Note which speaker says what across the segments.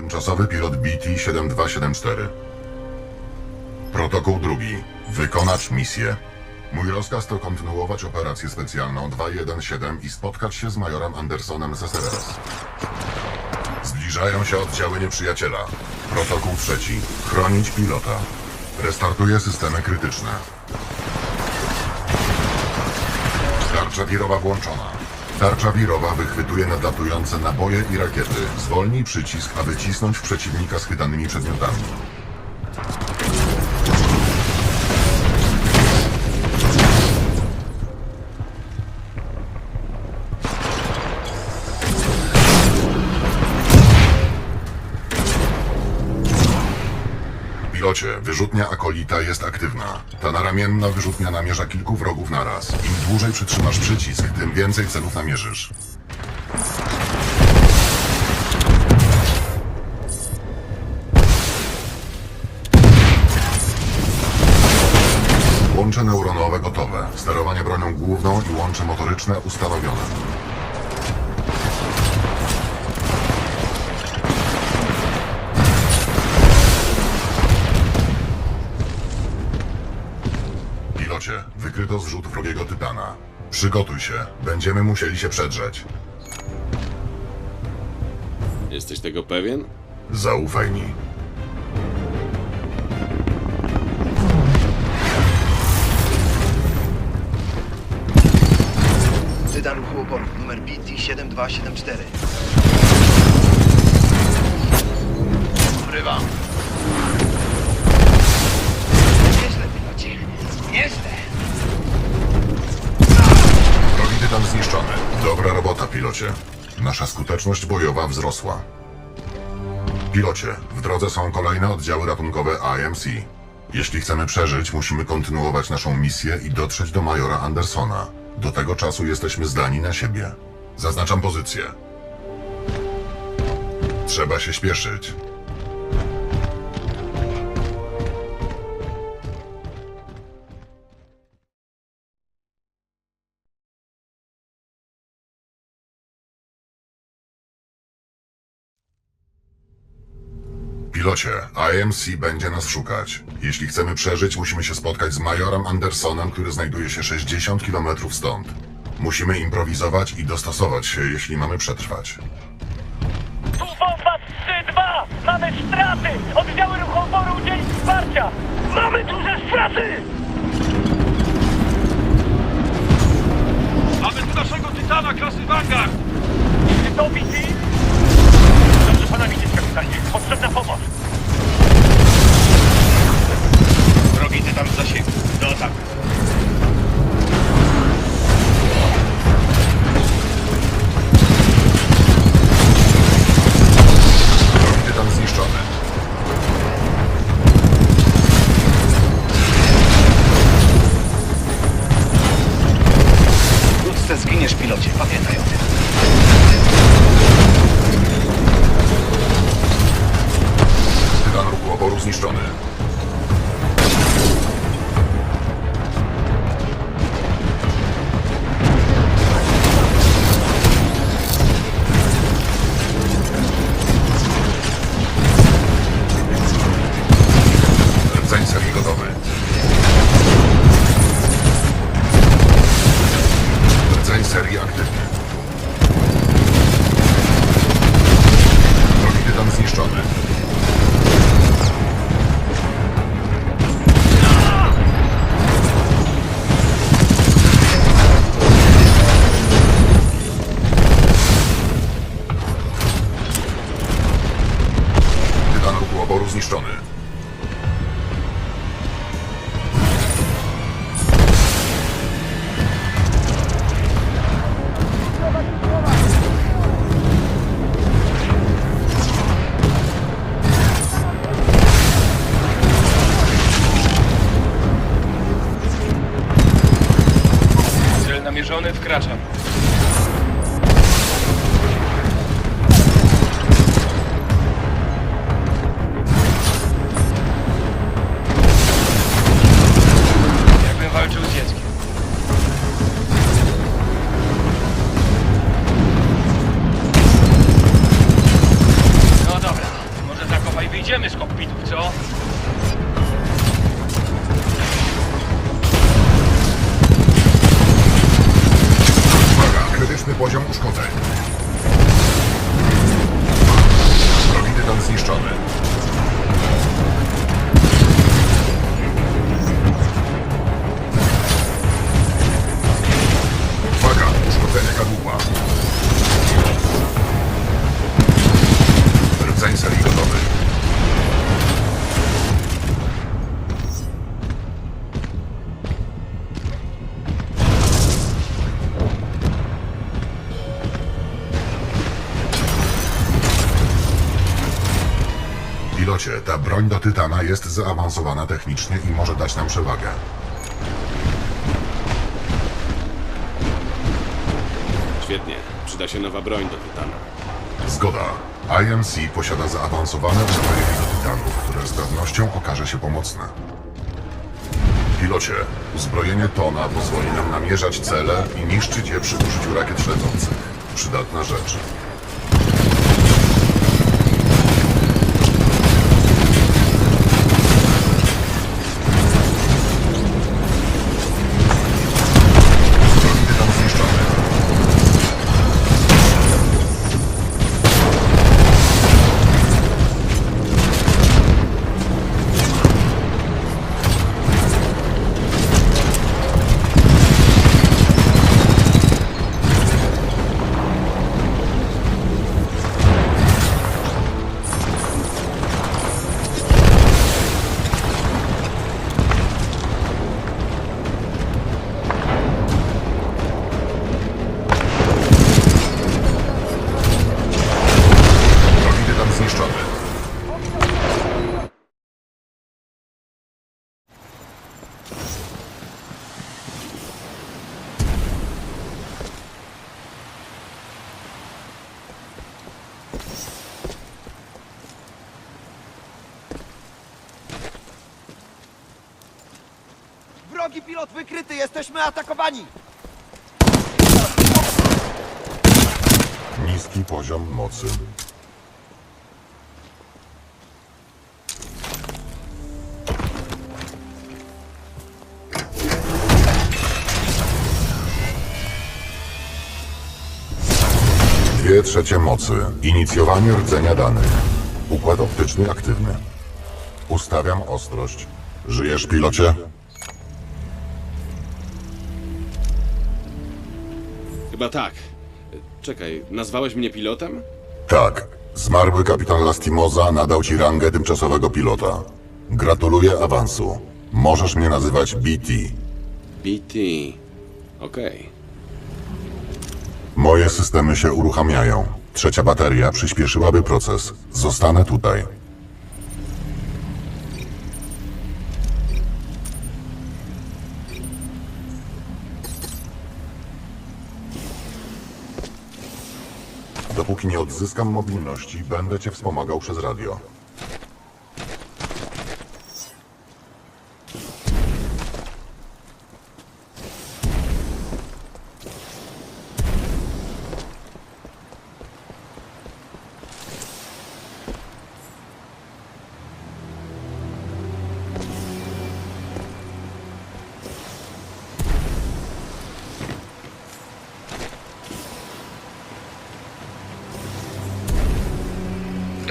Speaker 1: Tymczasowy pilot BT-7274. Protokół drugi. Wykonać misję. Mój rozkaz to kontynuować operację specjalną 217 i spotkać się z majorem Andersonem z SRS. Zbliżają się oddziały nieprzyjaciela. Protokół trzeci. Chronić pilota. Restartuję systemy krytyczne. Tarcza wirowa włączona. Tarcza wirowa wychwytuje nadlatujące naboje i rakiety. Zwolnij przycisk, aby cisnąć w przeciwnika schwytanymi przedmiotami. Pilocie, wyrzutnia Akolita jest aktywna. Ta naramienna wyrzutnia namierza kilku wrogów naraz. Im dłużej przytrzymasz przycisk, tym więcej celów namierzysz. Łącze neuronowe gotowe. Sterowanie bronią główną i łącze motoryczne ustanowione. Wykryto zrzut wrogiego tytana. Przygotuj się, będziemy musieli się przedrzeć.
Speaker 2: Jesteś tego pewien?
Speaker 1: Zaufaj mi.
Speaker 3: Tytan ruchu oporu, numer BT-7274. Urywam. Nieźle, pilocie. Nieźle.
Speaker 1: Tytan zniszczony. Dobra robota, pilocie. Nasza skuteczność bojowa wzrosła. Pilocie, w drodze są kolejne oddziały ratunkowe IMC. Jeśli chcemy przeżyć, musimy kontynuować naszą misję i dotrzeć do majora Andersona. Do tego czasu jesteśmy zdani na siebie. Zaznaczam pozycję. Trzeba się śpieszyć. Pilocie, IMC będzie nas szukać. Jeśli chcemy przeżyć, musimy się spotkać z majorem Andersonem, który znajduje się 60 km stąd. Musimy improwizować i dostosować się, jeśli mamy przetrwać.
Speaker 4: Tu bomba 3-2! Mamy straty! Oddziały ruchu oporu udzielić wsparcia! Mamy duże straty!
Speaker 5: Mamy tu naszego Tytana klasy Vanguard!
Speaker 4: Czy to widzi? Dobrze pana widzieć, kapitanie. Potrzebna pomoc.
Speaker 1: ataque. Zniszczony. Broń do Tytana jest zaawansowana technicznie i może dać nam przewagę.
Speaker 2: Świetnie. Przyda się nowa broń do Tytana.
Speaker 1: Zgoda. IMC posiada zaawansowane uzbrojenie do Tytanów, które z pewnością okaże się pomocne. Pilocie, uzbrojenie Tona pozwoli nam namierzać cele i niszczyć je przy użyciu rakiet śledzących. Przydatna rzecz.
Speaker 6: Wrogi pilot wykryty, jesteśmy atakowani!
Speaker 1: Niski poziom mocy. Dwie trzecie mocy. Inicjowanie rdzenia danych. Układ optyczny aktywny. Ustawiam ostrość. Żyjesz, pilocie?
Speaker 2: Chyba tak. Czekaj, nazwałeś mnie pilotem?
Speaker 1: Tak. Zmarły kapitan Lastimoza nadał ci rangę tymczasowego pilota. Gratuluję awansu. Możesz mnie nazywać BT.
Speaker 2: BT. Okej.
Speaker 1: Moje systemy się uruchamiają. Trzecia bateria przyspieszyłaby proces. Zostanę tutaj. Dopóki nie odzyskam mobilności, będę cię wspomagał przez radio.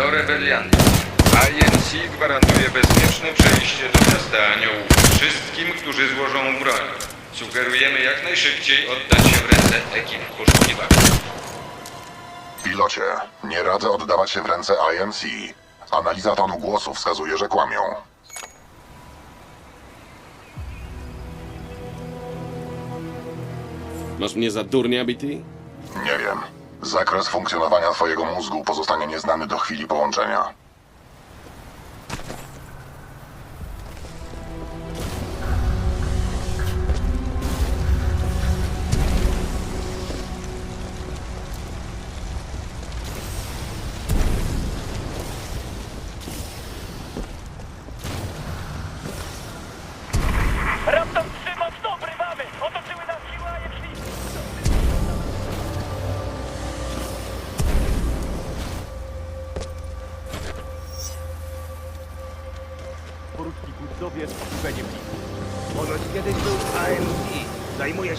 Speaker 7: Do rebeliantu. INC gwarantuje bezpieczne przejście do miasta aniołów wszystkim, którzy złożą broń. Sugerujemy jak najszybciej oddać się w ręce ekip poszukiwaczy.
Speaker 1: Pilocie, nie radzę oddawać się w ręce IMC. Analiza tonu głosu wskazuje, że kłamią.
Speaker 2: Masz mnie za durnia, BT?
Speaker 1: Nie wiem. Zakres funkcjonowania twojego mózgu pozostanie nieznany do chwili połączenia.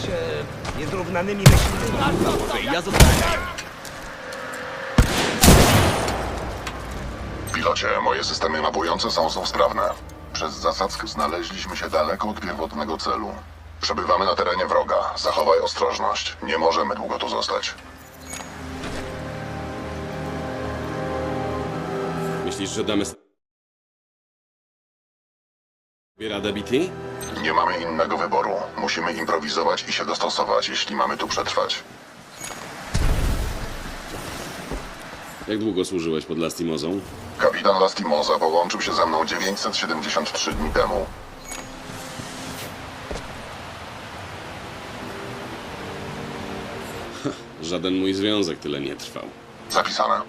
Speaker 8: Się niezrównanymi myśliwymi.
Speaker 6: Może i ja zostanę.
Speaker 1: Pilocie, moje systemy mapujące są, są sprawne. Przez zasadzkę znaleźliśmy się daleko od pierwotnego celu. Przebywamy na terenie wroga. Zachowaj ostrożność. Nie możemy długo tu zostać.
Speaker 2: Myślisz, że damy radę, BT?
Speaker 1: Nie mamy innego wyboru. Musimy improwizować i się dostosować, jeśli mamy tu przetrwać.
Speaker 2: Jak długo służyłeś pod Lastimozą?
Speaker 1: Kapitan Lastimoza połączył się ze mną 973 dni temu.
Speaker 2: Żaden mój związek tyle nie trwał.
Speaker 1: Zapisane.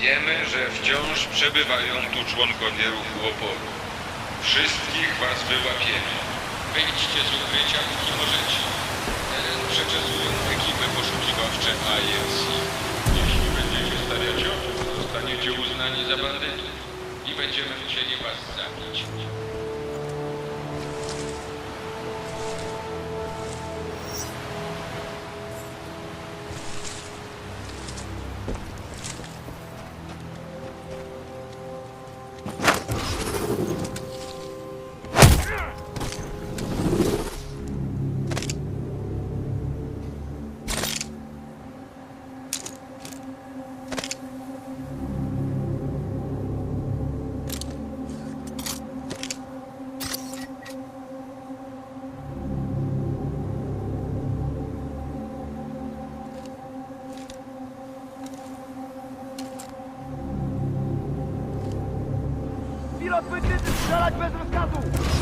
Speaker 7: Wiemy, że wciąż przebywają tu członkowie ruchu oporu. Wszystkich was wyłapiemy. Wyjdźcie z ukrycia, póki możecie. Teren przeczesują ekipy poszukiwawcze IMC. Jeśli będziecie stawiać opór, zostaniecie uznani za bandytów i będziemy chcieli was zabić.
Speaker 6: Strzelać bez rozkazu!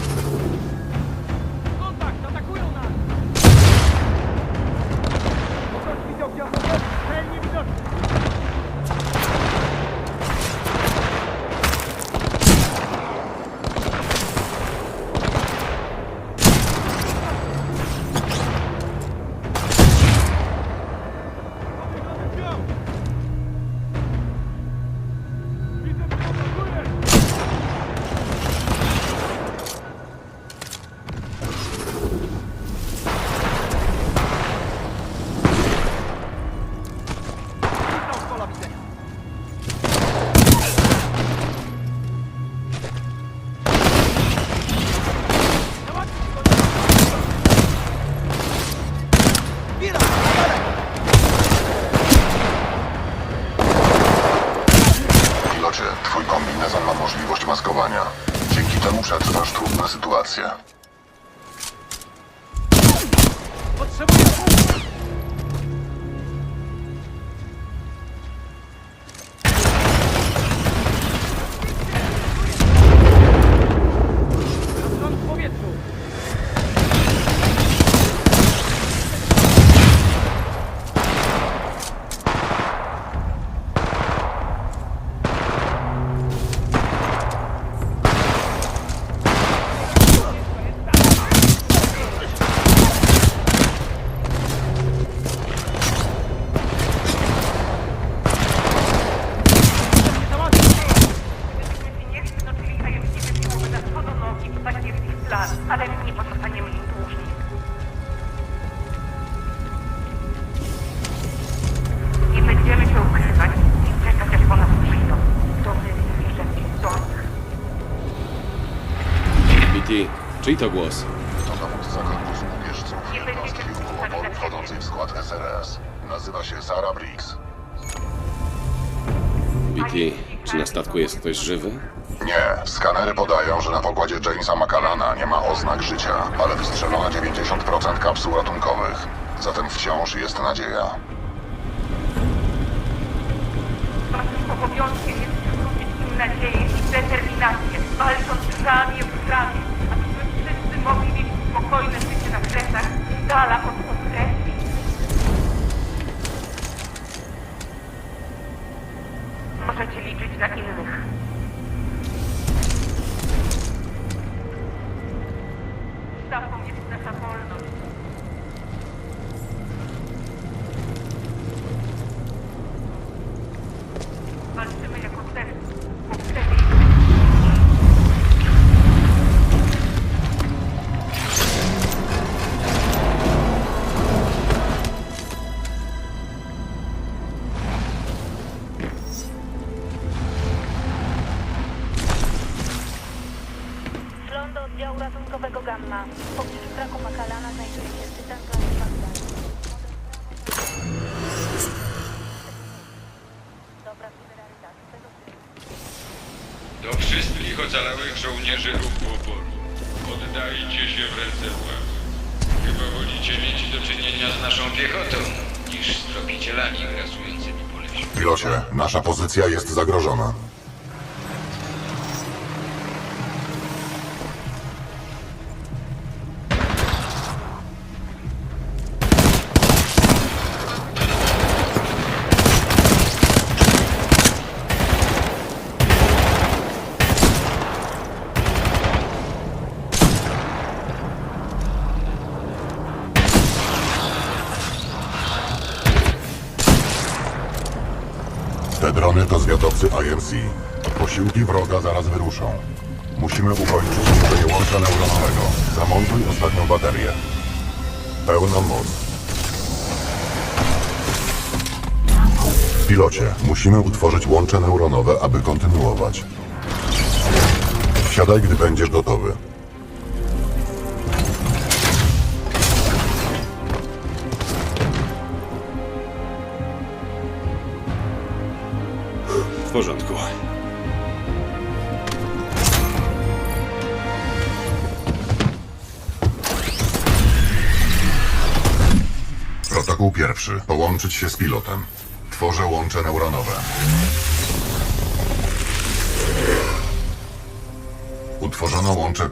Speaker 2: Czyj to głos?
Speaker 1: To dowódca korpusu ubieżców jednostki oporu wchodzącej w skład SRS. Nazywa się Sarah Briggs.
Speaker 2: BT, czy na statku jest ktoś żywy?
Speaker 1: Nie, skanery podają, że na pokładzie Jamesa McCallana nie ma oznak życia, ale wystrzelono 90% kapsuł ratunkowych. Zatem wciąż jest nadzieja.
Speaker 9: Waszym obowiązkiem jest zwrócić im nadzieję i determinację, walcząc ramię w ramię, spokojne życie na kresach, dala od opresji. Możecie liczyć na innych.
Speaker 7: Do wszystkich ocalałych żołnierzy ruchu oporu. Oddajcie się w ręce władz. Chyba wolicie mieć do czynienia z naszą piechotą, niż z tropicielami grasującymi po lesie.
Speaker 1: Pilocie, nasza pozycja jest zagrożona. Te drony to zwiadowcy IMC. Posiłki wroga zaraz wyruszą. Musimy ukończyć niszczenie łącza neuronowego. Zamontuj ostatnią baterię. Pełna moc. Pilocie, musimy utworzyć łącze neuronowe, aby kontynuować. Wsiadaj, gdy będziesz gotowy.
Speaker 2: W porządku.
Speaker 1: Protokół pierwszy. Połączyć się z pilotem. Tworzę łącze neuronowe. Utworzono łącze